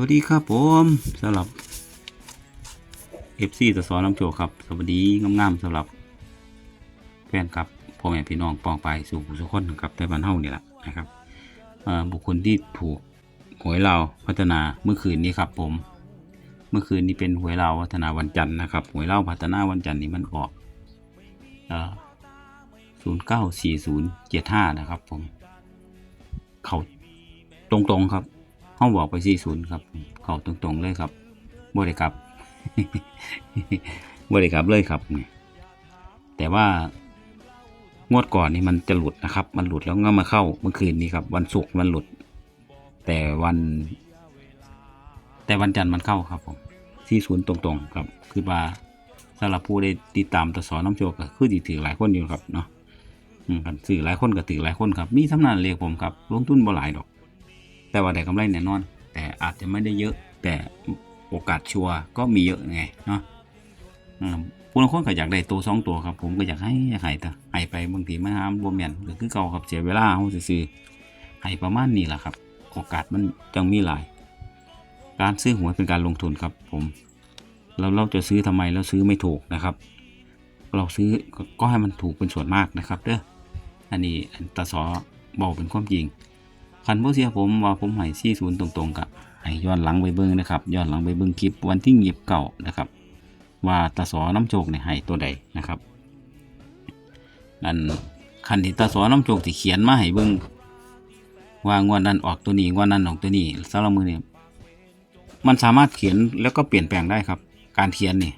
สวัสดีครับผมสำหรับ FC ตะสอนน้ำโชคครับ สวัสดีงามๆสำหรับ แฟนครับพ่อแม่พี่น้องปองไปสู่ผู้สุขคนครับในบ้านเฮานี่แหละนะครับบุคคลที่ถูกหวยเราพัฒนาเมื่อคืนนี้ครับผม เมื่อคืนนี้เป็นหวยเราพัฒนาวันจันทร์นะครับหวยเราพัฒนาวันจันทร์นี่มันออกศูนย์เก้าสี่ศูนย์เจ็ดห้านะครับผม เขาตรงๆครับ ห้องบอกไปสี่ศูนย์ครับ เขาตรงๆเลยครับบริกรับบริกรับเลยครับ แต่ว่างวดก่อนนี่มันจะหลุดนะครับ มันหลุดแล้วก็มาเข้าเมื่อคืนนี้ครับ วันศุกร์มันหลุด แต่วัน แต่วันจันทร์มันเข้าครับผมสี่ศูนย์ตรงๆครับ คือว่าสำหรับผู้ได้ติดตามตสอนน้ำโชคก็คือดีถือหลายคนอยู่ครับเนาะกันสื่อหลายคนก็ถือหลายคนครับ มีสำนักเรียกผมครับ ลงทุนบ่หลายดอก แต่ว่าได้กำไรแน่นอน แต่อาจจะไม่ได้เยอะ แต่โอกาสชัวร์ก็มีเยอะไงเนาะผู้บางคนก็อยากได้ตัวสองตัวครับ ผมก็อยากให้อยากให้แต่ให้ไปบางทีมาหามบ่แม่นก็คือเก่าครับเสียเวลาเฮาซื่อให้ประมาณนี้แหละครับ โอกาสมันจังมีหลาย การซื้อหวยเป็นการลงทุนครับ ผมเราเราจะซื้อทำไมเราซื้อไม่ถูกนะครับ เราซื้อก็ให้มันถูกเป็นส่วนมากนะครับเด้ออันนี้อันตาสอบอกเป็นความจริง คันบ่เสียผมว่าผมให้ซี่ศูนย์ตรงๆกับให้ย้อนหลังไปเบิ่งนะครับย้อนหลังไปเบิ่งคลิปวันที่ยีบเก่านะครับ ว่าตาสอน้ำโจกเนี่ยให้ตัวใดนะครับนั่นคันที่ตาสอน้ำโจกที่เขียนมาให้เบิ่งว่างวดนั้นออกตัวนี้งวดนั้นออกตัวนี้สำหรับมือเนี่ยมันสามารถเขียนแล้วก็เปลี่ยนแปลงได้ครับ การเขียนนี่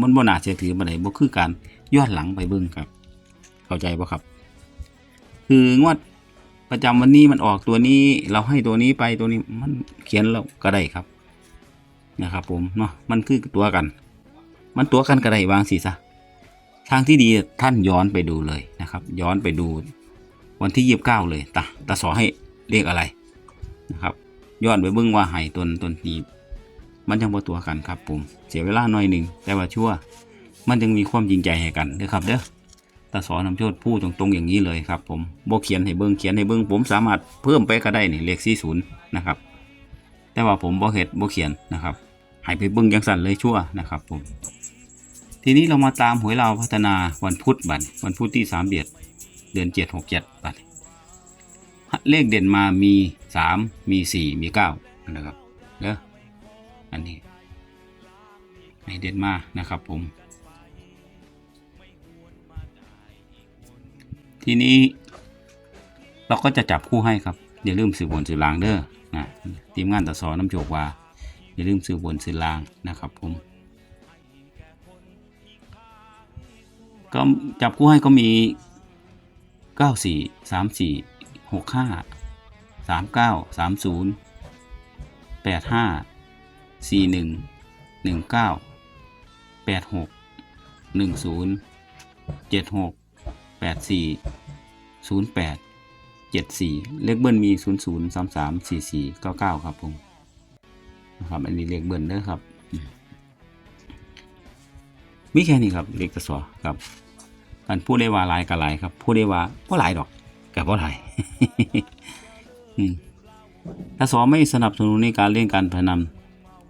มันบ่น่าเชื่อถือบ่ได้บ่คือการย้อนหลังไปเบิ่งครับ เข้าใจบ่ครับ คืองวด ประจำวันนี้มันออกตัวนี้ เราให้ตัวนี้ไปตัวนี้มันเขียนแล้วก็ได้ครับนะครับ ผมเนาะมันคือตัวกัน มันตัวกันก็ได้วางสิซะทางที่ดีท่านย้อนไปดูเลยนะครับ ย้อนไปดู วันที่ยีิบเก้าเลยตาตาสอให้เรียกอะไรนะครับ ย้อนไปเบิ่งว่าให้ตนตนทีมันยังบ่ตัวกันครับผมเสียเวลาหน่อยหนึ่งแต่ว่าชั่ว มันยังมีความจริงใจให้กันเด้อครับเด้อ ตาสอนนำโชดพูดตรงๆอย่างนี้เลยครับผมโบเขียนให้เบิ้งเขียนให้เบิ้งผมสามารถเพิ่มไปก็ได้นี่เลขสี่ศูนย์นะครับ แต่ว่าผมบ่เห็ดบ่เขียนนะครับให้ไปเบิ้งยังสั่นเลยชั่วนะครับผมทีนี้เรามาตามหวยเราวพัฒนาวันพุธบัดนี้วันพุธที่สามเดือนเดือนเจ็ดหกเจ็ดบัดนี้เลขเด่นมามีสามมีสี่มีเก้านะครับเด้ออันนี้ให้เด่นมานะครับผม ทีนี้ เราก็จะจับคู่ให้ครับ อย่าลืมสื่อบนสื่อลางเด้อนะทีมงานตะสอน้ำโจกว่า อย่าลืมสื่อบนสื่อลางนะครับผมก็จับคู่ให้ก็มีเก้าสี่สามสี่หกห้าสามเก้าสามศู นย์แปดสี่หนึ่งหนึ่งเก้าแปดหกหนึ่งศูนย์แปดเจ็ดสี่เลขเบิ้ลมีศูนย์ศูนย์สามสามสี่สี่เก้าเก้าครับผมนะครับอันนี้เลขเบิ้ลเด้อครับ มีแค่นี้ครับเลขตะสอครับการพูดได้ว่าหลายกับหลายครับ พูดได้ว่าพ่หลายดอกกับพ่หลายอืมตะสอไม่สนับสนุนในการเล่นการพนัน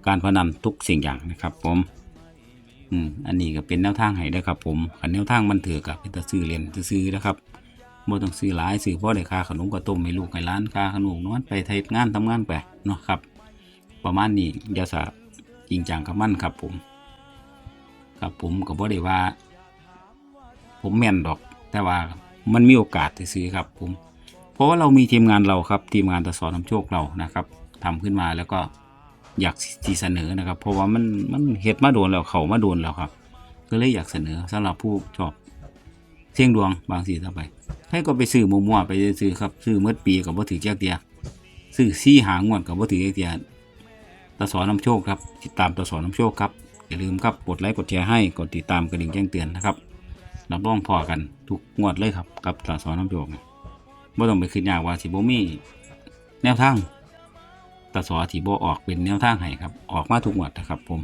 การพนันทุกสิ่งอย่างนะครับผม อืมอันนี้ก็เป็นแนวทางให้ได้ครับผมขันแนวทางมันเถือกับเป็นตะซื้อเรียนตะซื้อนะครับบ่ต้องซื้อหลายซื้อเพราะได้ค่าขนมกับต้มให้ลูกให้ร้านค่าขนมนอนไปไทยงานทำงานไปเนาะครับ ประมาณนี้อย่าสะจริงจังกับมันครับผม ครับผมก็บ่ได้ว่า ผมแม่นดอก แต่ว่ามันมีโอกาสซื้อครับ ผม เพราะว่าเรามีทีมงานเราครับ ทีมงานตะสอนนำโชคเรานะครับทำขึ้นมาแล้วก็ อยากที่เสนอนะครับ เพราะว่ามันมันเห็ดมาโดนแล้วเขามาโดนแล้วครับ ก็เลยอยากเสนอสำหรับผู้ชอบเสี่ยงดวงบางสีต่อไปให้ก็ไปซื้อมั่วๆไปซื้อครับซื้อเมื่อปีกับบ่ถือแจ้กเดียซื้อซี่หางวดกับบ่ถือแจ้กเดียตะสอนน้ำโชคครับติดตามตะสอนน้ำโชคครับอย่าลืมครับกดไลค์กดแชร์ให้กดติดตามกระดิ่งแจ้งเตือนนะครับรับรองพอกันทุกงวดเลยครับกับตะสอนน้ำโชคเนี่ยบ่ต้องไปคิดยากว่าสิบ่มีแนวทาง ตสอที่บ่ออกเป็นแนวทางให้ครับ ออกมาทุกงวดนะครับผม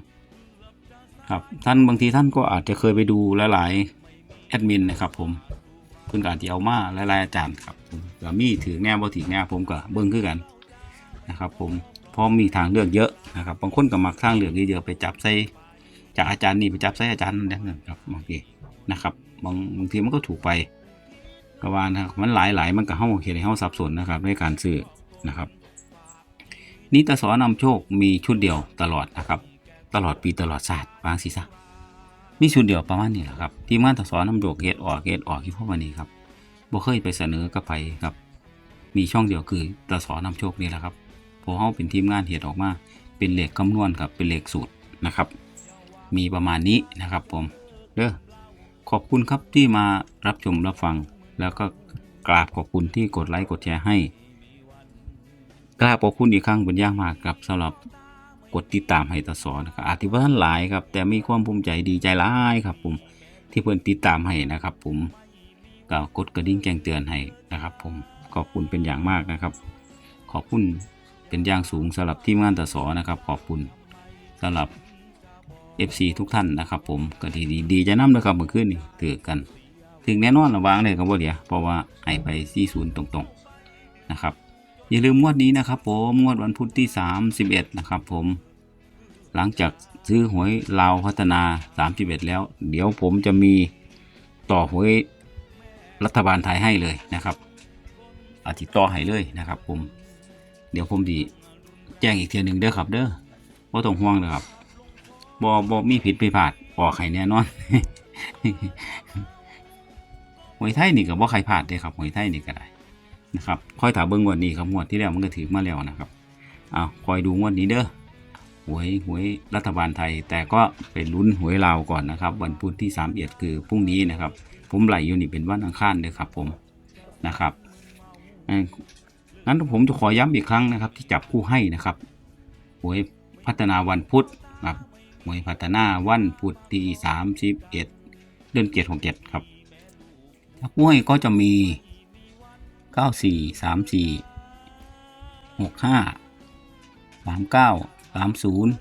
ครับท่านบางทีท่านก็อาจจะเคยไปดูหลายๆแอดมินนะครับ ผมเพิ่อนก็อาจจะเอามาหลายๆอาจารย์ครับก็มีถือแนวบ่ถือแนวผมก็เบิ่งคือกันนะครับ ผมเพราะมีทางเลือกเยอะนะครับบางคนก็มักทางเลือกเยอะไปจับใส่จากอาจารย์นี่ไปจับใส่อาจารย์นั่นนั่นครับบางทีนะครับบางบางทีมันก็ถูกไปกวานะครับมันหลายหลายๆมันก็เฮาเห็นให้เฮาสับสนนะครับในการซื้อนะครับ นิตสอนำโชคมีชุดเดียวตลอดนะครับ ตลอดปีตลอดศาสตร์บางสิซะมีชุดเดียวประมาณนี้แหละครับทีมงานตสอนำโชคเกตออกเกตออกที่พวกวันนี้ครับบ่เคยไปเสนอกับไปครับ มีช่องเดียวคือตสอนำโชคนี่แหละครับพอเขาเป็นทีมงานเห็ดออกมา เป็นเลขคำนวณครับเป็นเลขสูตรนะครับ มีประมาณนี้นะครับผมเด้อขอบคุณครับที่มารับชมรับฟัง แล้วก็กราบขอบคุณที่กดไลค์กดแชร์ให้ กราบขอบคุณอีกครั้งเป็นอย่างมากครับสำหรับกดติดตามให้ตสอนะครับอาจจะว่าท่านหลายครับ แต่มีความภูมิใจดีใจร้ายครับ ผมที่เพื่อนติดตามให้นะครับ ผมก็กดกระดิ่งแจ้งเตือนให้นะครับ ผมขอบคุณเป็นอย่างมากนะครับ ขอบคุณเป็นอย่างสูงสำหรับทีมงานตสอนะครับ ขอบคุณสำหรับ FC ทุกท่านนะครับ ผมก็ดีดีดีใจน้ำนะครับเมื่อคืนนี้ถือกัน ถึงแน่นอนระวางเลยครับว่าเดี๋ยวเพราะว่าให้ไป40ตรงๆนะครับ อย่าลืมงวดนี้นะครับผมงวดวันพุธที่ 31 นะครับผม หลังจากซื้อหวยลาวพัฒนา 31 แล้ว เดี๋ยวผมจะมีต่อหวยรัฐบาลไทยให้เลยนะครับอาทิตย์ต่อให้เลยนะครับ ผม เดี๋ยวผมดีแจ้งอีกเทียหนึ่งเด้อครับเด้อว่าต้องห่วงนะครับบอบอมีผิดไปพลาดออกไข่แน่นอนหวยไทยนี่ก็บ่ใครพลาดเด้ครับหวยไทยนี่ก็ได้ นะครับคอยถามเบิ้งงวดนี้ครับงวดที่แล้วมันก็ถือมาแล้วนะครับเอาคอยดูงวดนี้เด้อหวยหวยรัฐบาลไทย แต่ก็ไปลุ้นหวยลาวก่อนนะครับ วันพุธที่3เอียดคือพรุ่งนี้นะครับ ผมไหลอยู่นี่เป็นวันอังคารเลยครับผมนะครับนั้นผมจะขอย้ำอีกครั้งนะครับ ที่จับคู่ให้นะครับหวยพัฒนาวันพุธครับหวยพัฒนาวันพุธที่31เดือนเกียรติของเกียรติครับคู่ให้ก็จะมี 94 34 65 39 30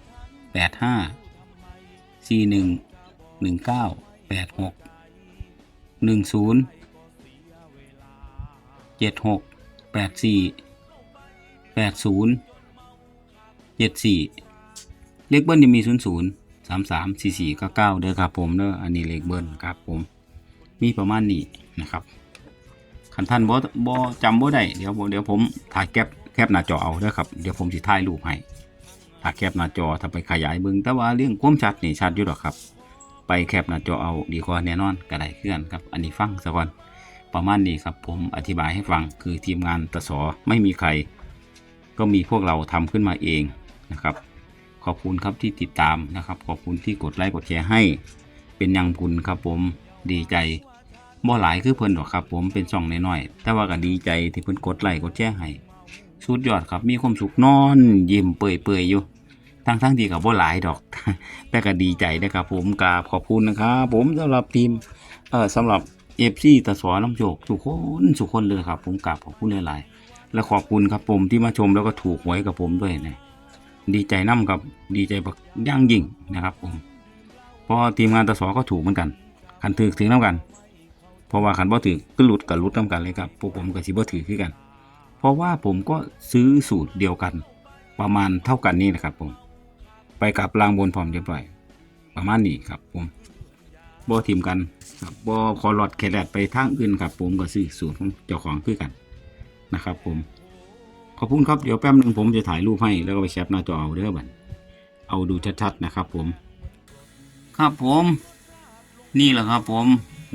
85 41 19 86 10 76 84 80 74 เลขเบิ้ลจะมี 00 33 44 99เด้อครับผมเด้ออันนี้เลขเบิ้ลครับผมมีประมาณนี้นะครับ คันท่านบ่บ่จำบ่ได้เดี๋ยวบ่เดี๋ยวผมถ่ายแคปแคปหน้าจอเอาเด้อครับเดี๋ยวผมสิถ่ายรูปให้ถ่ายแคปหน้าจอถ้าไปขยายเบิ่งแต่ว่าเรื่องความชัดนี่ชัดอยู่ดอกครับ ไปแคปหน้าจอเอาดีกว่าแน่นอนก็ได้คือกันครับ อันนี้ฟังซะก่อนประมาณนี้ครับ ผมอธิบายให้ฟังคือทีมงานตสอไม่มีใคร ก็มีพวกเราทำขึ้นมาเองนะครับ ขอบคุณครับที่ติดตามนะครับ ขอบคุณที่กดไลค์กดแชร์ให้ เป็นอยังคุณครับผมดีใจ บ่หลายคือเพิ่นหรอกครับ ผมเป็นช่องน้อยๆแต่ว่าก็ดีใจที่เพิ่นกดไลค์กดแชร์ให้สุดยอดครับ มีความสุขนอนยิ้มเปื่อยๆอยู่ทั้งทั้งๆที่กับบ่หลายดอก แต่ก็ดีใจนะครับผมกราบขอบคุณนะครับผมสำหรับทีมเอ่อสำหรับเอฟซีตะสอน้ำโจกทุกคนทุกคนเลยครับ ผมกราบขอบคุณหลายๆ และขอบคุณครับผมที่มาชมแล้วก็ถูกหวยกับผมด้วยนะดีใจน้ำกับดีใจบักย่างยิ่งนะครับผมเพราะทีมงานตะสอก็ถูกเหมือนกันคันถือถึงน้ำกัน เพราะว่าขันบ่ถือก็หลุดกับหลุดน้ำกันเลยครับพวกผมกับสิบ่ถือคือกัน เพราะว่าผมก็ซื้อสูตรเดียวกัน ประมาณเท่ากันนี่นะครับผม ไปกับรางบนพร้อมเรียบร้อยประมาณนี้ครับผมบ่ทีมกันครับบ่ขอหลอดแคแลดไปทางอื่นครับ ผมก็ซื้อสูตรของเจ้าของคือกันนะครับ ผมขอบคุณครับเดี๋ยวแป๊บหนึงผมจะถ่ายรูปให้แล้วก็ไปแคปหน้าจอเอาเด้อบัดเอาดูชัดๆนะครับ ผม ครับผม นี่แหละครับผม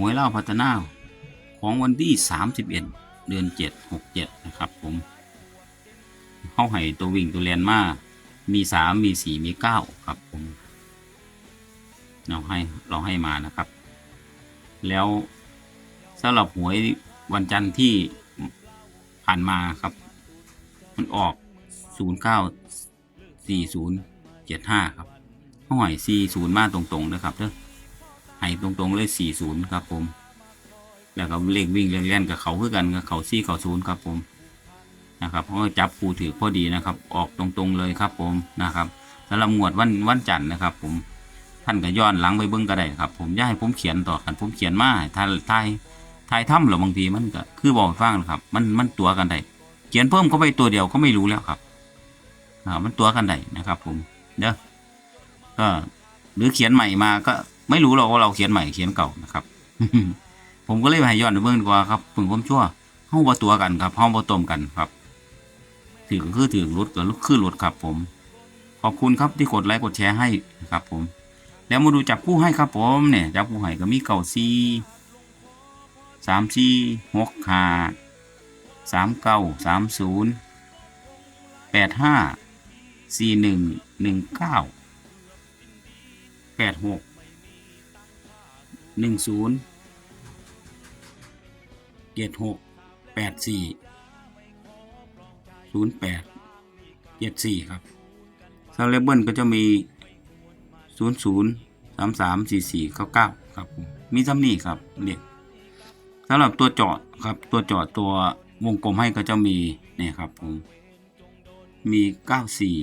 วยเล่าพัฒนาของวันที่ 31 เดือน 7 67 นะครับผมเข้าให้ตัววิ่งตัวเรียนมา มี 3 มี 4 มี 9 ครับผม เราให้เราให้มานะครับ แล้วสำหรับหวยวันจันทร์ที่ผ่านมาครับ มันออก 094075 ครับเข้าให้40 มาตรงๆนะครับเด้อ ให้ตรงๆเลย40ครับผม แล้วก็เลขวิ่งเล่นๆกับเขาคือกันกับเขาซี่เขาศูนย์ครับผมนะครับเพราะว่าจับคูถือพอดีนะครับ ออกตรงๆเลยครับผมนะครับสำหรับงวดวันวันจันทร์นะครับ ผมท่านก็ย้อนหลังไปเบิ้งก็ได้ครับ ผมอย่าให้ผมเขียนต่อกันผมเขียนมาถ้าทายทายถ้ำหรือบางทีมันก็คือบอกฟังนะครับ มันมันตัวกันได้เขียนเพิ่มเข้าไปตัวเดียวก็ไม่รู้แล้วครับอ่ามันตัวกันได้นะครับ ผมเด้อก็หรือเขียนใหม่มาก็ ไม่รู้หรอกว่าเราเขียนใหม่เขียนเก่านะครับ ผมก็เลยมาให้ย้อนเบิ่งดีกว่าครับฝึงผมชั่วเฮาบ่ตัวกันครับเฮาบ่ตมกันครับ ถือก็คือถือรถก็คือรถครับ ผม ขอบคุณครับที่กดไลค์กดแชร์ให้นะครับ ผม แล้วมาดูจับคู่ให้ครับ ผมเนี่ยจับคู่ให้ก็มีเก่าซีสามซีหกห้าสามเก้าสามศูนย์แปดห้าสี่หนึ่งหนึ่งเก้าแปดหก หนึ่งศูนย์เจ็ดหกแปดสี่ศูนย์แปดเจ็ดสี่ครับซาเลเบิลก็จะมีศูนย์ศูนย์สามสามสี่สี่เก้าเก้าครับผมมีซ้ำนี่ครับเรียกสำหรับตัวจอดครับตัวจอดตัววงกลมให้ก็จะมีเนี่ยครับผมมีเก้าสี่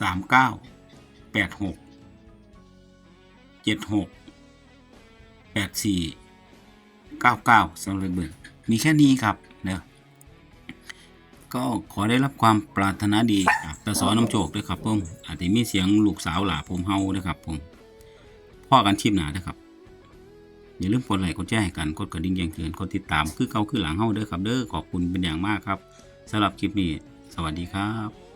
สามเก้าแปดหก จ็ดหกแปดสี่เก้าเก้าสำหรับเบอร์มีแค่นี้ครับเนอะก็ขอได้รับความปรารถนาดีจากตาสอน้ำโชคด้วยครับผมอาจจะมีเสียงลูกสาวหลาผมเฮาด้วยครับผมพ่อกันชิมหนาด้วยครับ อย่าลืมกดไลค์กดแชร์ให้กันกดกระดิ่งแจ้งเตือนกดติดตามคือเก่าคือหลังเฮาเด้อครับเด้อขอบคุณเป็นอย่างมากครับสำหรับคลิปนี้ สวัสดีครับ